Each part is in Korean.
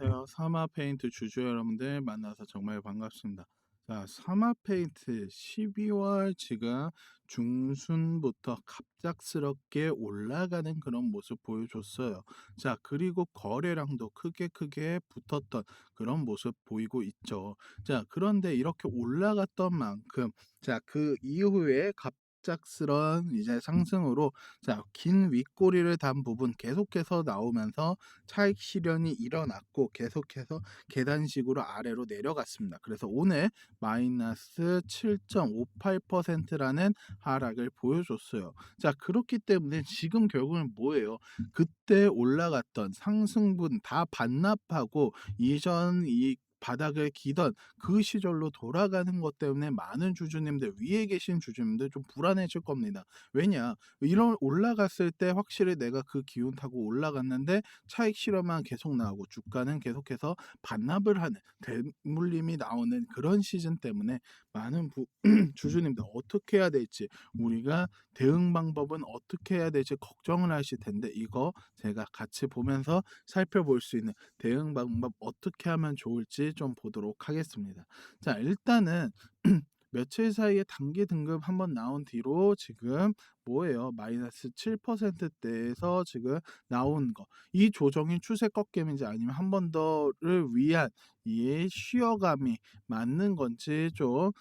안녕하세요. 사마 페인트 주주 여러분들 만나서 정말 반갑습니다. 자, 사마 페인트 12월 지금 중순부터 갑작스럽게 올라가는 그런 모습 보여줬어요. 자, 그리고 거래량도 크게 크게 붙었던 그런 모습 보이고 있죠. 자, 그런데 이렇게 올라갔던 만큼, 자, 그 이후에 갑 갑작스런 이제 상승으로 자, 긴 윗꼬리를 단 부분 계속해서 나오면서 차익 실현이 일어났고 계속해서 계단식으로 아래로 내려갔습니다. 그래서 오늘 마이너스 7.58%라는 하락을 보여줬어요. 자, 그렇기 때문에 지금 결국은 뭐예요? 그때 올라갔던 상승분 다 반납하고 이전 이 바닥을 기던 그 시절로 돌아가는 것 때문에 많은 주주님들 위에 계신 주주님들 좀 불안해질 겁니다. 왜냐 이런 올라갔을 때 확실히 내가 그 기운 타고 올라갔는데 차익 실현만 계속 나오고 주가는 계속해서 반납을 하는 대물림이 나오는 그런 시즌 때문에 많은 부, 주주님들 어떻게 해야 될지 우리가 대응 방법은 어떻게 해야 될지 걱정을 하실 텐데 이거 제가 같이 보면서 살펴볼 수 있는 대응 방법 어떻게 하면 좋을지 좀 보도록 하겠습니다. 자, 일단은 며칠 사이에 단기 등급 한번 나온 뒤로 지금 뭐예요? 마이너스 7%대에서 지금 나온 거. 이 조정이 추세 꺾임인지 아니면 한 번 더를 위한 이 쉬어감이 맞는 건지 좀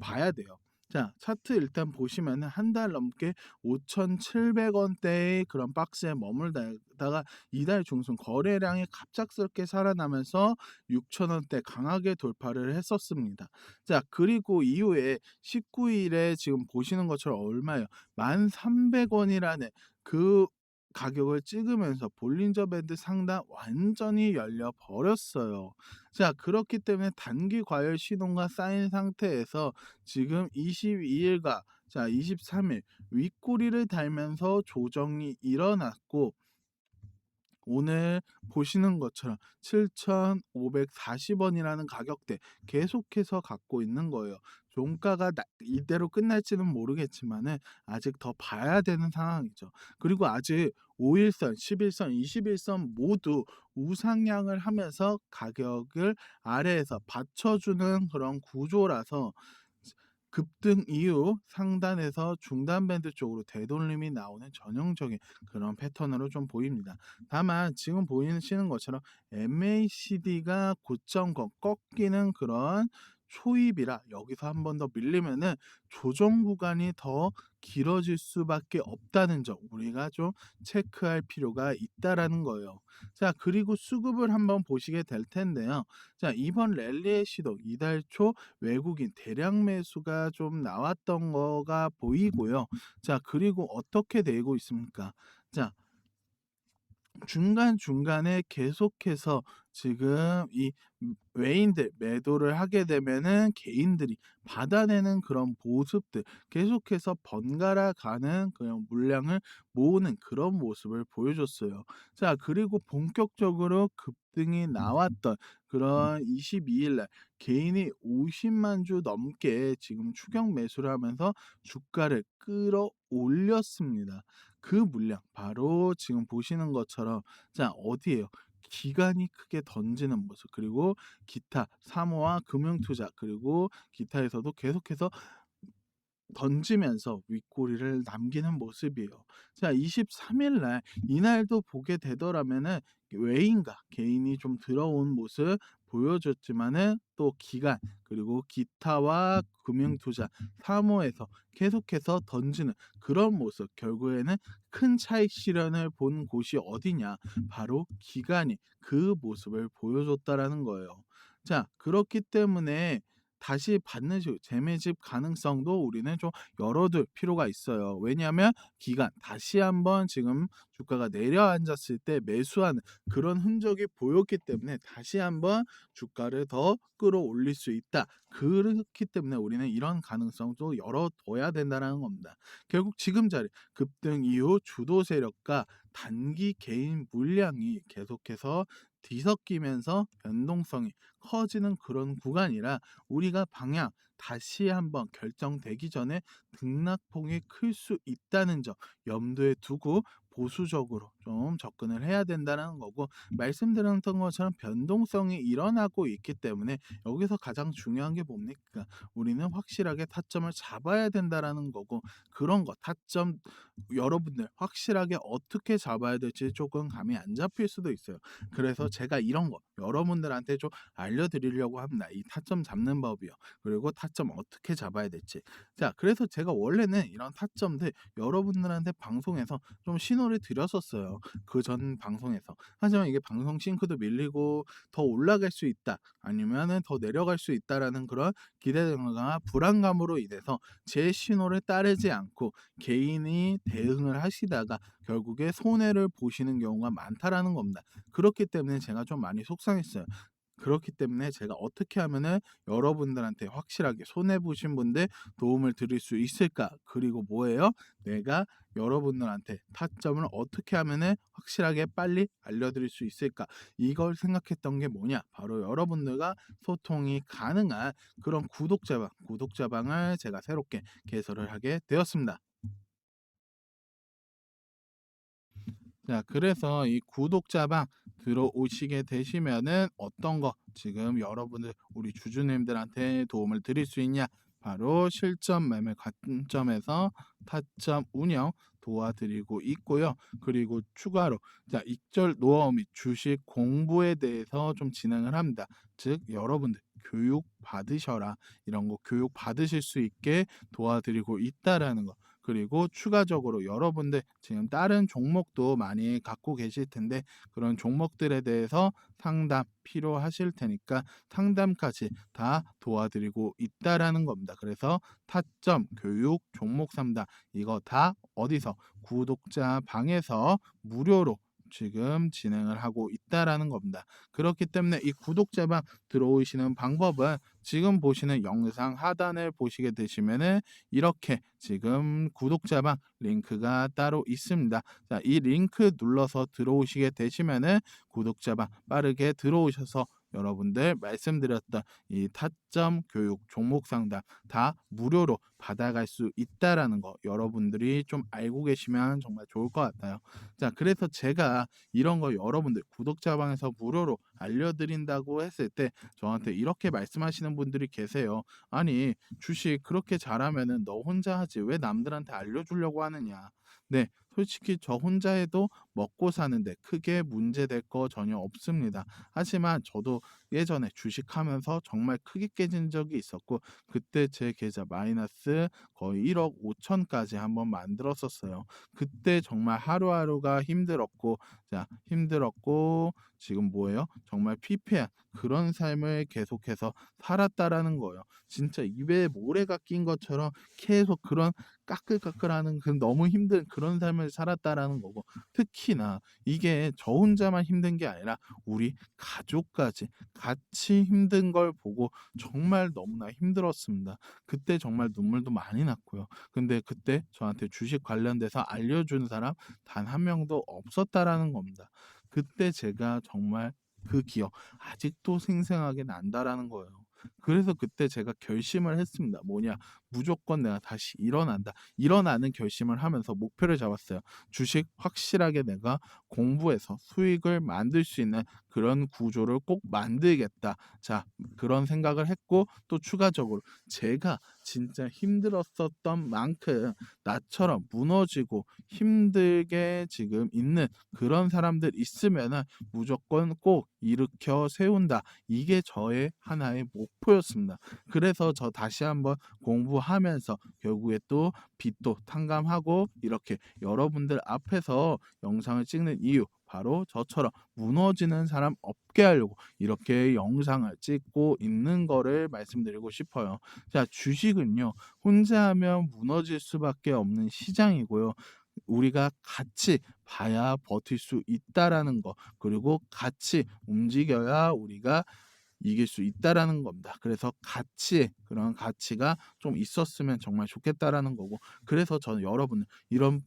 봐야 돼요. 자, 차트 일단 보시면은 한 달 넘게 5,700원대의 그런 박스에 머물다가 이달 중순 거래량이 갑작스럽게 살아나면서 6,000원대 강하게 돌파를 했었습니다. 자, 그리고 이후에 19일에 지금 보시는 것처럼 얼마예요? 1,300원이라는 그 가격을 찍으면서 볼린저 밴드 상단 완전히 열려 버렸어요. 자, 그렇기 때문에 단기 과열 신호가 쌓인 상태에서 지금 22일과 자, 23일 윗꼬리를 달면서 조정이 일어났고 오늘 보시는 것처럼 7,540원이라는 가격대 계속해서 갖고 있는 거예요. 종가가 나, 이대로 끝날지는 모르겠지만은 아직 더 봐야 되는 상황이죠. 그리고 아직 5일선, 11선, 21선 모두 우상향을 하면서 가격을 아래에서 받쳐주는 그런 구조라서 급등 이후 상단에서 중단 밴드 쪽으로 되돌림이 나오는 전형적인 그런 패턴으로 좀 보입니다. 다만 지금 보이시는 것처럼 MACD가 고점 꺾이는 그런 초입이라 여기서 한 번 더 밀리면은 조정 구간이 더 길어질 수밖에 없다는 점 우리가 좀 체크할 필요가 있다라는 거예요. 자, 그리고 수급을 한번 보시게 될 텐데요. 자, 이번 랠리의 시도 이달 초 외국인 대량 매수가 좀 나왔던 거가 보이고요. 자, 그리고 어떻게 되고 있습니까? 자, 중간중간에 계속해서 지금 이 외인들 매도를 하게 되면은 개인들이 받아내는 그런 모습들 계속해서 번갈아 가는 그런 물량을 모으는 그런 모습을 보여줬어요. 자, 그리고 본격적으로 급등이 나왔던 그런 22일 날 개인이 50만 주 넘게 지금 추격 매수를 하면서 주가를 끌어올렸습니다. 그 물량 바로 지금 보시는 것처럼 자 어디에요? 기간이 크게 던지는 모습 그리고 기타 사모와 금융투자 그리고 기타에서도 계속해서 던지면서 윗꼬리를 남기는 모습이에요. 자, 23일 날 이날도 보게 되더라면은 외인과 개인이 좀 들어온 모습 보여줬지만은 또 기간 그리고 기타와 금융 투자 사모에서 계속해서 던지는 그런 모습 결국에는 큰 차익 실현을 본 곳이 어디냐 바로 기간이 그 모습을 보여줬다라는 거예요. 자 그렇기 때문에 다시 받는 식 재매집 가능성도 우리는 좀 열어둘 필요가 있어요. 왜냐하면 기간 다시 한번 지금 주가가 내려앉았을 때 매수하는 그런 흔적이 보였기 때문에 다시 한번 주가를 더 끌어올릴 수 있다. 그렇기 때문에 우리는 이런 가능성도 열어둬야 된다는 겁니다. 결국 지금 자리 급등 이후 주도 세력과 단기 개인 물량이 계속해서 뒤섞이면서 변동성이 커지는 그런 구간이라 우리가 방향 다시 한번 결정되기 전에 등락폭이 클 수 있다는 점 염두에 두고 보수적으로 좀 접근을 해야 된다는 거고 말씀드렸던 것처럼 변동성이 일어나고 있기 때문에 여기서 가장 중요한 게 뭡니까? 우리는 확실하게 타점을 잡아야 된다라는 거고 그런 거 타점 여러분들 확실하게 어떻게 잡아야 될지 조금 감이 안 잡힐 수도 있어요. 그래서 제가 이런 거 여러분들한테 좀 알려드리려고 합니다. 이 타점 잡는 법이요. 그리고 타점 어떻게 잡아야 될지. 자, 그래서 제가 원래는 이런 타점들 여러분들한테 방송에서 좀 신호를 드렸었어요. 그 전 방송에서. 하지만 이게 방송 싱크도 밀리고 더 올라갈 수 있다. 아니면은 더 내려갈 수 있다라는 그런 기대감과 불안감으로 인해서 제 신호를 따르지 않고 개인이 대응을 하시다가 결국에 손해를 보시는 경우가 많다라는 겁니다. 그렇기 때문에 제가 좀 많이 속상했어요. 그렇기 때문에 제가 어떻게 하면은 여러분들한테 확실하게 손해 보신 분들 도움을 드릴 수 있을까? 그리고 뭐예요? 내가 여러분들한테 타점을 어떻게 하면은 확실하게 빨리 알려드릴 수 있을까? 이걸 생각했던 게 뭐냐? 바로 여러분들과 소통이 가능한 그런 구독자방, 구독자방을 제가 새롭게 개설을 하게 되었습니다. 자, 그래서 이 구독자방 들어오시게 되시면은 어떤 거 지금 여러분들 우리 주주님들한테 도움을 드릴 수 있냐? 바로 실전 매매 관점에서 타점 운영 도와드리고 있고요. 그리고 추가로 자, 익절 노하우 및 주식 공부에 대해서 좀 진행을 합니다. 즉 여러분들 교육 받으셔라 이런 거 교육 받으실 수 있게 도와드리고 있다라는 거. 그리고 추가적으로 여러분들 지금 다른 종목도 많이 갖고 계실 텐데 그런 종목들에 대해서 상담 필요하실 테니까 상담까지 다 도와드리고 있다라는 겁니다. 그래서 타점 교육 종목 상담 이거 다 어디서 구독자 방에서 무료로 지금 진행을 하고 있다라는 겁니다. 그렇기 때문에 이 구독자방 들어오시는 방법은 지금 보시는 영상 하단을 보시게 되시면은 이렇게 지금 구독자방 링크가 따로 있습니다. 자, 이 링크 눌러서 들어오시게 되시면은 구독자방 빠르게 들어오셔서 여러분들 말씀드렸던 이 타점 교육 종목 상담 다 무료로 받아갈 수 있다라는 거 여러분들이 좀 알고 계시면 정말 좋을 것 같아요. 자, 그래서 제가 이런 거 여러분들 구독자방에서 무료로 알려드린다고 했을 때 저한테 이렇게 말씀하시는 분들이 계세요. 아니, 주식 그렇게 잘하면은 너 혼자 하지 왜 남들한테 알려주려고 하느냐. 네, 솔직히 저 혼자 해도 먹고 사는데 크게 문제될 거 전혀 없습니다. 하지만 저도 예전에 주식하면서 정말 크게 깨진 적이 있었고 그때 제 계좌 마이너스 거의 1억 5천까지 한번 만들었었어요. 그때 정말 하루하루가 힘들었고 자 힘들었고 지금 뭐예요? 정말 피폐한 그런 삶을 계속해서 살았다라는 거예요. 진짜 입에 모래가 낀 것처럼 계속 그런 까끌까끌하는 그 너무 힘든 그런 삶을 살았다라는 거고 특히나 이게 저 혼자만 힘든 게 아니라 우리 가족까지 같이 힘든 걸 보고 정말 너무나 힘들었습니다. 그때 정말 눈물도 많이 났고요. 근데 그때 저한테 주식 관련돼서 알려준 사람 단 한 명도 없었다라는 겁니다. 그때 제가 정말 그 기억 아직도 생생하게 난다라는 거예요. 그래서 그때 제가 결심을 했습니다. 뭐냐? 무조건 내가 다시 일어난다. 일어나는 결심을 하면서 목표를 잡았어요. 주식 확실하게 내가 공부해서 수익을 만들 수 있는 그런 구조를 꼭 만들겠다. 자, 그런 생각을 했고 또 추가적으로 제가 진짜 힘들었었던 만큼 나처럼 무너지고 힘들게 지금 있는 그런 사람들 있으면은 무조건 꼭 일으켜 세운다. 이게 저의 하나의 목표였습니다. 그래서 저 다시 한번 공부하면서 결국에 또 빚도 탕감하고 이렇게 여러분들 앞에서 영상을 찍는 이유 바로 저처럼 무너지는 사람 없게 하려고 이렇게 영상을 찍고 있는 거를 말씀드리고 싶어요. 자, 주식은요. 혼자 하면 무너질 수밖에 없는 시장이고요. 우리가 같이 봐야 버틸 수 있다라는 거. 그리고 같이 움직여야 우리가 이길 수 있다라는 겁니다. 그래서 가치 그런 가치가 좀 있었으면 정말 좋겠다라는 거고. 그래서 저는 여러분 이런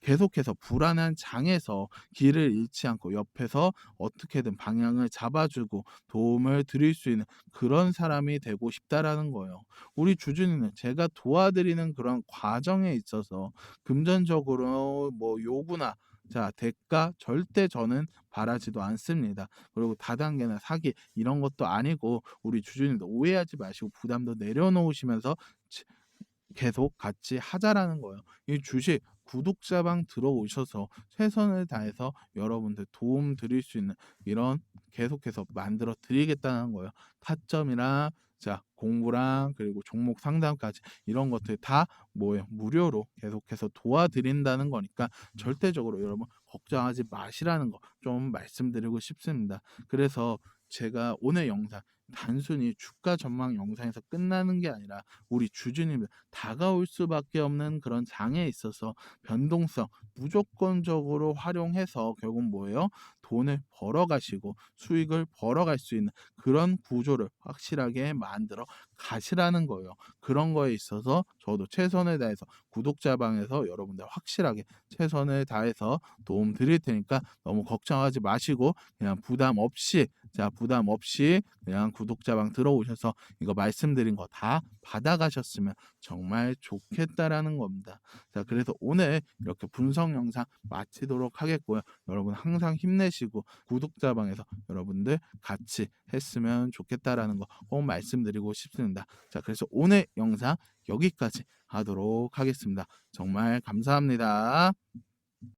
계속해서 불안한 장에서 길을 잃지 않고 옆에서 어떻게든 방향을 잡아주고 도움을 드릴 수 있는 그런 사람이 되고 싶다라는 거예요. 우리 주주님은 제가 도와드리는 그런 과정에 있어서 금전적으로 뭐 요구나 자 대가 절대 저는 바라지도 않습니다. 그리고 다단계나 사기 이런 것도 아니고 우리 주주님도 오해하지 마시고 부담도 내려놓으시면서 치 계속 같이 하자라는 거예요. 이 주식 구독자방 들어오셔서 최선을 다해서 여러분들 도움 드릴 수 있는 이런 계속해서 만들어 드리겠다는 거예요. 타점이랑 자 공부랑 그리고 종목 상담까지 이런 것들 다 뭐예요? 무료로 계속해서 도와드린다는 거니까 절대적으로 여러분 걱정하지 마시라는 거 좀 말씀드리고 싶습니다. 그래서 제가 오늘 영상 단순히 주가 전망 영상에서 끝나는 게 아니라 우리 주주님들 다가올 수밖에 없는 그런 장에 있어서 변동성 무조건적으로 활용해서 결국 뭐예요? 돈을 벌어 가시고 수익을 벌어 갈 수 있는 그런 구조를 확실하게 만들어 가시라는 거예요. 그런 거에 있어서 저도 최선을 다해서 구독자 방에서 여러분들 확실하게 최선을 다해서 도움 드릴 테니까 너무 걱정하지 마시고 그냥 부담 없이 자 부담 없이 그냥 구독자 방 들어오셔서 이거 말씀드린 거 다 받아가셨으면 정말 좋겠다라는 겁니다. 자 그래서 오늘 이렇게 분석 영상 마치도록 하겠고요. 여러분 항상 힘내시고 구독자 방에서 여러분들 같이 했으면 좋겠다라는 거 꼭 말씀드리고 싶습니다. 자 그래서 오늘 영상 여기까지 하도록 하겠습니다. 정말 감사합니다.